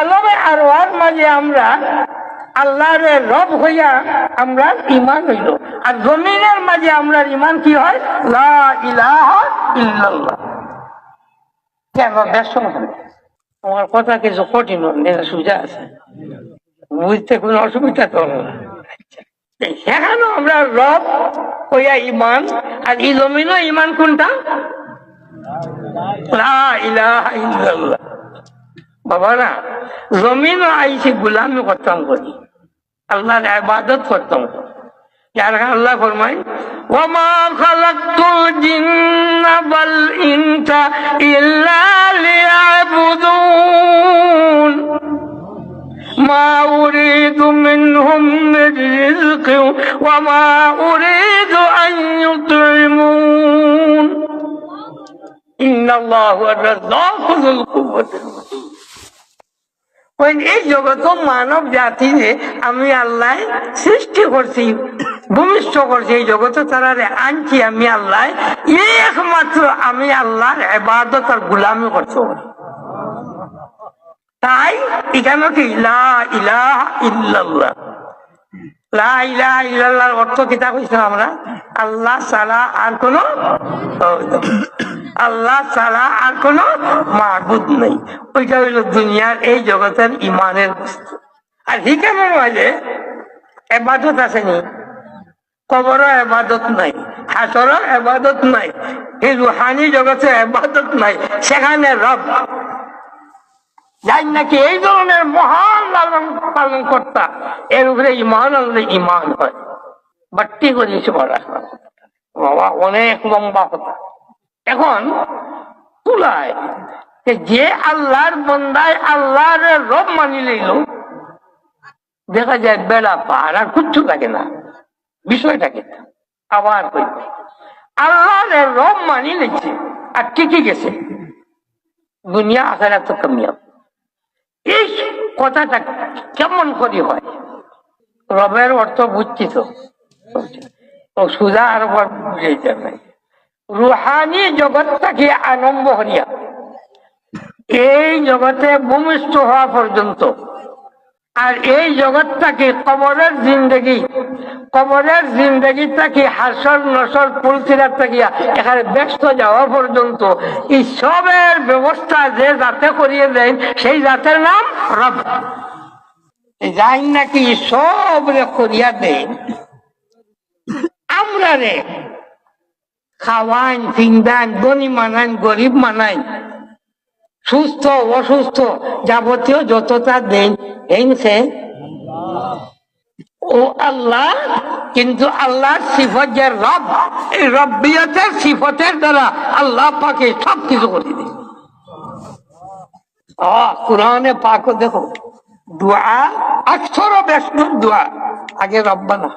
আলমে আরোয়ার মাঝে আমরা আল্লাহর রব হইয়া আমরা ইমান হইল। আর জমিনের মাঝে আমরা ইমান কি হয়? লা ইলাহা কেন তোমার কথা কিছু কঠিন সুবিধা আছে। বুঝতে কোনো অসুবিধা তো না। আমরা রব হইয়া ইমান আর এই জমিনও ইমান কোনটা? লা ইলাহা ইল্লাল্লাহ। বাবারা জমিন আইসি গুলামি করতাম করি। আল্লাহর আবাদত করতাম আল্লাহ ফরমাই এই জগৎ মানব জাতি যে আমি আল্লাহ সৃষ্টি করছি, ভূমিষ্ঠ করছি, এই জগতে তারা আনছি আমি আল্লাহ। একমাত্র আমি আল্লাহর এবাদত আর গুলামি পারি তাই এখানে কি? ইল্লাল্লাহ। অর্থ কিতা কইছিলাম আমরা, আল্লাহ ছাড়া আর কোন আল্লাহ ছাড়া আর কোন মাহবুদ নেই। ওইটা হইল দুনিয়ার এই জগতের ইমানের বস্তু। আর হিকামের মাঝে এবাদত আসেনি। কবরও এবাদত নাই, হাসরও এবাদত নাই, এই রুহানি জগতে এবাদত নাই, সেখানে রব। যাই নাকি এই ধরনের মহান লালন পালন কর্তা, এর উপরে ইমান আনলে ইমান হয়। বাট্টি করেছে বলা বাবা, অনেক লম্বা কথা। এখন তুলায় যে আল্লাহর বন্দায় আল্লাহর রব মানি লইল, দেখা যায় বেড়া পার আর কিচ্ছু থাকে না বিষয়টা কি আবার আল্লাহর রব মানি নিচ্ছে, আর টিকে গেছে? দুনিয়া আসার এত কামিয়াব এই কথাটা কেমন করি হয়? রবের অর্থ বুঝছি তো। সুজা আর বুঝাইতে নাই রুহানি জগৎটাকে আনন্দ হরিয়া। এই জগতে ভূমিষ্ঠ হওয়া পর্যন্ত। আর এই জগৎটাকে কবরের জিন্দগি, কবরের জিন্দগিটাকে হাসর নসর পুলসিরার থাকিয়া এখানে ব্যস্ত যাওয়া পর্যন্ত। এই সবের ব্যবস্থা যে যাতে করিয়ে দেন, সেই জাতের নাম রব। যাই নাকি সব করিয়া দেন। আমরা রে খাওয়ান ফিংদান গনি মানান গরিব মানাই সুস্থ, অসুস্থ যাবতীয় যতটা দেন দেন সে। ও আল্লাহ, কিন্তু আল্লাহর সিফত যে রব, এই রব্বিয়তের সিফতের দ্বারা আল্লাহ পাকে সব কিছু করে দেয় কোরআনে পাকও দেখো, দোয়া অক্ষর বেশ দোয়া। আগে রব্বানা।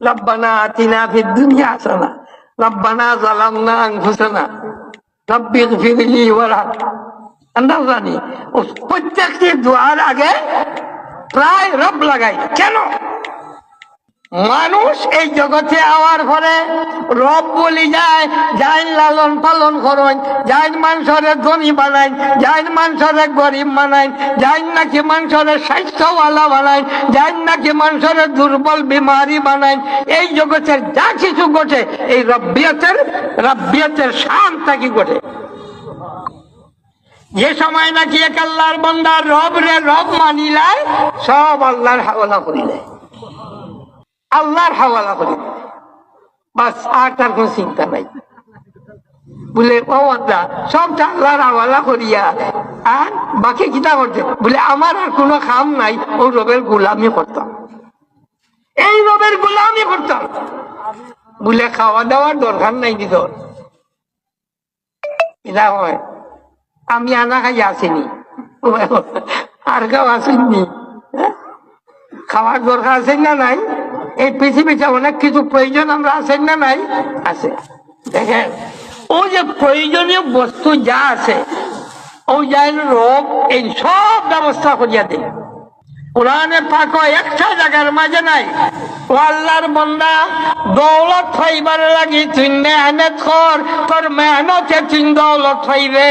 রব্বানা আতিনা ফিদ দুনিয়া হাসানা, রব্বানা জালামনা আনফুসানা রব্বির গফিরলি ওয়ারহাম আমরা জানি প্রত্যেকটি দোয়ার আগে প্রায় রব লাগাই। কেন? মানুষ এই জগতে আওয়ার পরে রব বলি যায় যাই লালন পালন করেন যাই মানুষরে ধনী বানাই যাই মানুষরে গরিব বানাই যাই নাকি মানুষরে স্বাস্থ্যওয়ালা বানাই যাই নাকি মানুষরে দুর্বল বিমারি বানাই এই জগতের যা কিছু ঘটে, এই রব্বিয়তের রব্বিয়তের শান থাকি ঘটে? যে সময় নাকি এক আল্লাহর বন্দার রব রে রব মানিলায়, সব আল্লাহর হাওলা করিলে। আল্লাহর হাওয়ালা করিলে বাস, আর তার কোন চিন্তা নাই। বলে সবটা আল্লাহর হাওয়ালা করিয়া আর বাকি কিতা করতে? বলে, আমার আর কোনো খাম নাই, ও রবের গোলামি করতাম এই রবের গোলামি করতাম বলে, খাওয়া দাওয়ার দরকার নাই দিত। হয় আমি আনা খাই আসিনি। আর কেউ আসেননি। হ্যাঁ? খাওয়ার দরকার আছে না নাই? এই পৃথিবীতে অনেক কিছু প্রয়োজন আমরা আছেন না নাই? আছে। দেখেন, ও যে প্রয়োজনীয় বস্তু যা আছে, ও যাই রোগ, এই সব ব্যবস্থা করিয়া দেয়। কোরআনে পাক একটা জায়গার মাঝে নাই। আল্লাহর বন্দা, দৌলত ফাইবার লাগি তুই মেহনত কর, তোর মেহনতে তুই দৌলত ফাইবে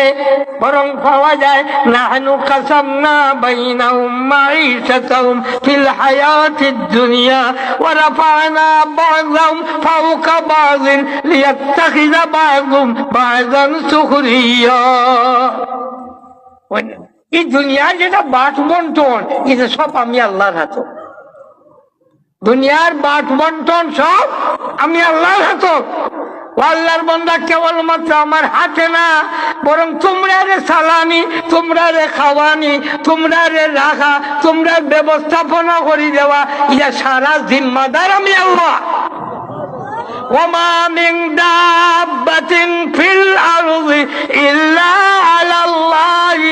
বরং পাওয়া যায়, নাহনু কাসামনা বাইনাহুম মাঈশাতাহুম ফিল হায়াতিদ দুনিয়া ওয়া রাফা'না বা'যাহুম ফাওকা বা'যিন লিয়াত্তাখিযা বা'যুহুম বা'যান সুখরিয়া। এই দুনিয়ার যেটা বাট বন্টন এটা সব আমি আল্লাহর হাতে দুনিয়ার বাট বন্টন সব আমি আল্লাহর হাতে ও আল্লাহর বন্দা কেবলমাত্র আমার হাতে না বরং তোমরা রে সালানি তোমরা রে খাওয়ানি তোমরা রে রাখা তোমরা ব্যবস্থাপনা করে দেওয়া ইয়া সারা জিম্মাদার আমি আল্লাহ وما من دابة في الأرض إلا على الله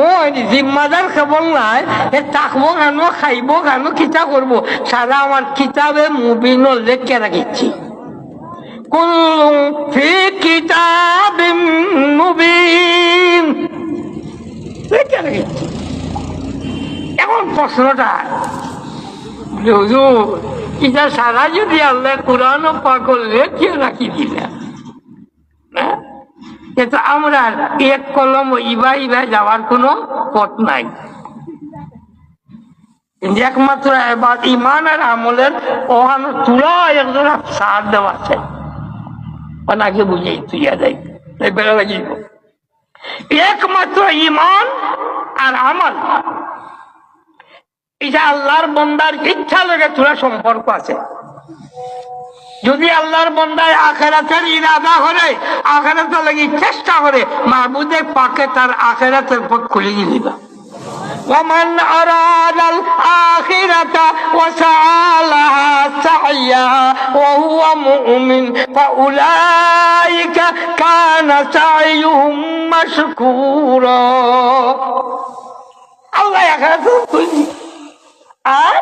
ওই জিম্মাদার কেবল নাই, এ তাকবো কেন খাইব কেন কিতা করব? সারা আমার কিতাবে মুবিন লেখে রাখিছি কুল্লুম ফি কিতাবিম মুবিন। লেখে রাখিছি এখন প্রশ্নটা হুজুর এটা সারা যদি আল্লাহ কোরআন পাগল লেখে রাখি দিলেন? না? কিন্তু আমরা এক কলম ইবা ইবা যাওয়ার কোনো পথ নাই। একমাত্র এবার ইমান আর আমলের ওখানে তুলা একজন সার দেওয়া আছে ওনাকে বুঝেই তুইয়া দেয় বেলা লাগিব। একমাত্র ইমান আর আমল। এটা আল্লাহর বন্দার ইচ্ছা লগে তোলা সম্পর্ক আছে। যদি আল্লাহর বন্দায় আখেরাতের ইরাদা করে আখেরাতের লাগি চেষ্টা করে মাহবুদের পাকে তার আখেরাতের পথ খুলে দিবা ومن أراد الآخرة وسعى لها سعيها وهو مؤمن فأولئك كان سعيهم مشكورا الله يخافك আর